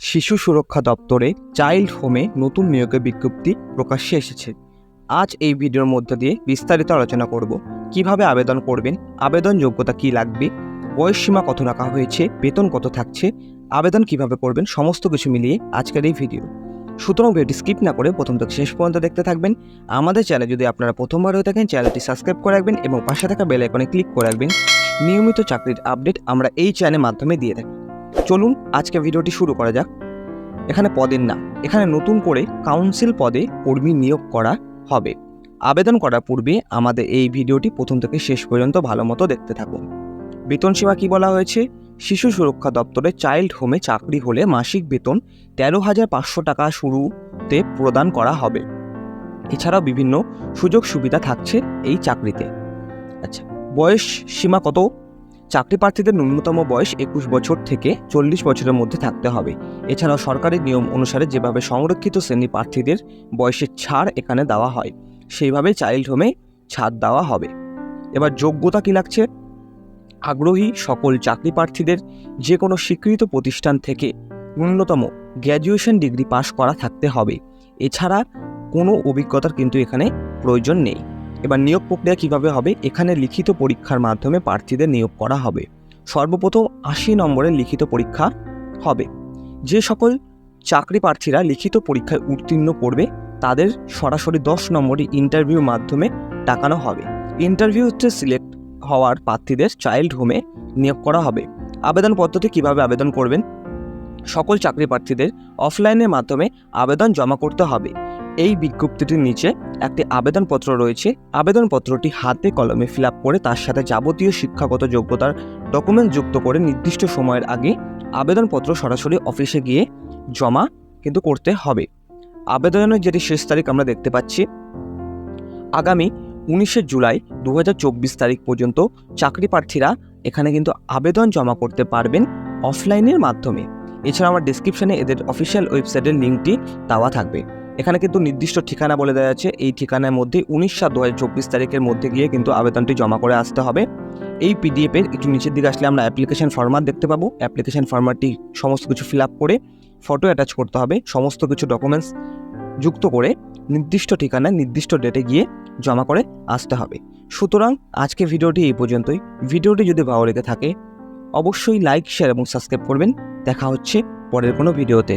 শিশু সুরক্ষা দপ্তরে চাইল্ড হোমে নতুন নিয়োগের বিজ্ঞপ্তি প্রকাশ্যে এসেছে। আজ এই ভিডিওর মধ্য দিয়ে বিস্তারিত আলোচনা করব। কীভাবে আবেদন করবেন? আবেদন যোগ্যতা কি লাগবে? বয়স সীমা কত রাখা হয়েছে? বেতন কত থাকছে? আবেদন কীভাবে করবেন? সমস্ত কিছু মিলিয়ে আজকের এই ভিডিও। সুতরাং ভিডিওটি স্কিপ না করে প্রথম থেকে শেষ পর্যন্ত দেখতে থাকবেন। আমাদের চ্যানেল যদি আপনারা প্রথমবার হয়ে থাকেন, চ্যানেলটি সাবস্ক্রাইব করে রাখবেন এবং পাশে থাকা বেল আইকনে ক্লিক করে রাখবেন। নিয়মিত চাকরির আপডেট আমরা এই চ্যানেলের মাধ্যমে দিয়ে থাকি। চলুন আজকে ভিডিওটি শুরু করা যাক। এখানে পদের না এখানে নতুন করে কাউন্সিল পদে কর্মী নিয়োগ করা হবে। আবেদন করার পূর্বে আমাদের এই ভিডিওটি প্রথম থেকে শেষ পর্যন্ত ভালো মতো দেখতে থাকুন। বেতন সেবা কি বলা হয়েছে? শিশু সুরক্ষা দপ্তরে চাইল্ড হোমে চাকরি হলে মাসিক বেতন তেরো হাজার পাঁচশো টাকা শুরুতে প্রদান করা হবে। এছাড়াও বিভিন্ন সুযোগ সুবিধা থাকছে এই চাকরিতে। আচ্ছা বয়স সীমা কত? চাকরি প্রার্থীদের ন্যূনতম বয়স একুশ বছর থেকে চল্লিশ বছরের মধ্যে থাকতে হবে। এছাড়াও সরকারি নিয়ম অনুসারে যেভাবে সংরক্ষিত শ্রেণি প্রার্থীদের বয়সের ছাড় এখানে দেওয়া হয় সেইভাবে চাইল্ড হোমে ছাড় দেওয়া হবে। এবার যোগ্যতা কি লাগছে? আগ্রহী সকল চাকরি প্রার্থীদের যে কোনো স্বীকৃত প্রতিষ্ঠান থেকে ন্যূনতম গ্র্যাজুয়েশন ডিগ্রি পাশ করা থাকতে হবে। এছাড়া কোনো অভিজ্ঞতার কিন্তু এখানে প্রয়োজন নেই। এবার নিয়োগ প্রক্রিয়া কীভাবে হবে? এখানে লিখিত পরীক্ষার মাধ্যমে প্রার্থীদের নিয়োগ করা হবে। সর্বপ্রথম আশি নম্বরের লিখিত পরীক্ষা হবে। যে সকল চাকরি প্রার্থীরা লিখিত পরীক্ষায় উত্তীর্ণ করবে, তাদের সরাসরি দশ নম্বরের ইন্টারভিউ মাধ্যমে টাকানো হবে। ইন্টারভিউতে সিলেক্ট হওয়ার প্রার্থীদের চাইল্ড হোমে নিয়োগ করা হবে। আবেদন পদ্ধতি কীভাবে আবেদন করবেন? সকল চাকরি প্রার্থীদের অফলাইনের মাধ্যমে আবেদন জমা করতে হবে। এই বিজ্ঞপ্তিটির নিচে একটি আবেদনপত্র রয়েছে। আবেদনপত্রটি হাতে কলমে ফিল আপ করে তার সাথে যাবতীয় শিক্ষাগত যোগ্যতার ডকুমেন্ট যুক্ত করে নির্দিষ্ট সময়ের আগে আবেদনপত্র সরাসরি অফিসে গিয়ে জমা কিন্তু করতে হবে। আবেদনের যেটি শেষ তারিখ আমরা দেখতে পাচ্ছি, আগামী উনিশে জুলাই দু হাজার চব্বিশ তারিখ পর্যন্ত চাকরি প্রার্থীরা এখানে কিন্তু আবেদন জমা করতে পারবেন অফলাইনের মাধ্যমে। এছাড়া আমার ডিসক্রিপশনে এদের অফিসিয়াল ওয়েবসাইটের লিঙ্কটি দেওয়া থাকবে। এখানে কিন্তু নির্দিষ্ট ঠিকানা বলে দেওয়া আছে। এই ঠিকানার মধ্যে উনিশ সাত দু তারিখের মধ্যে গিয়ে কিন্তু আবেদনটি জমা করে আসতে হবে। এই পিডিএফের একটু নিচের দিকে আসলে আমরা অ্যাপ্লিকেশন ফরম্যাট দেখতে পাবো। অ্যাপ্লিকেশন ফরম্যাটটি সমস্ত কিছু ফিল আপ করে ফটো অ্যাটাচ করতে হবে। সমস্ত কিছু ডকুমেন্টস যুক্ত করে নির্দিষ্ট ঠিকানায় নির্দিষ্ট ডেটে গিয়ে জমা করে আসতে হবে। সুতরাং আজকে ভিডিওটি এই পর্যন্তই। ভিডিওটি যদি ভালো লেগে থাকে, অবশ্যই লাইক শেয়ার এবং সাবস্ক্রাইব করবেন। দেখা হচ্ছে পরের কোনো ভিডিওতে।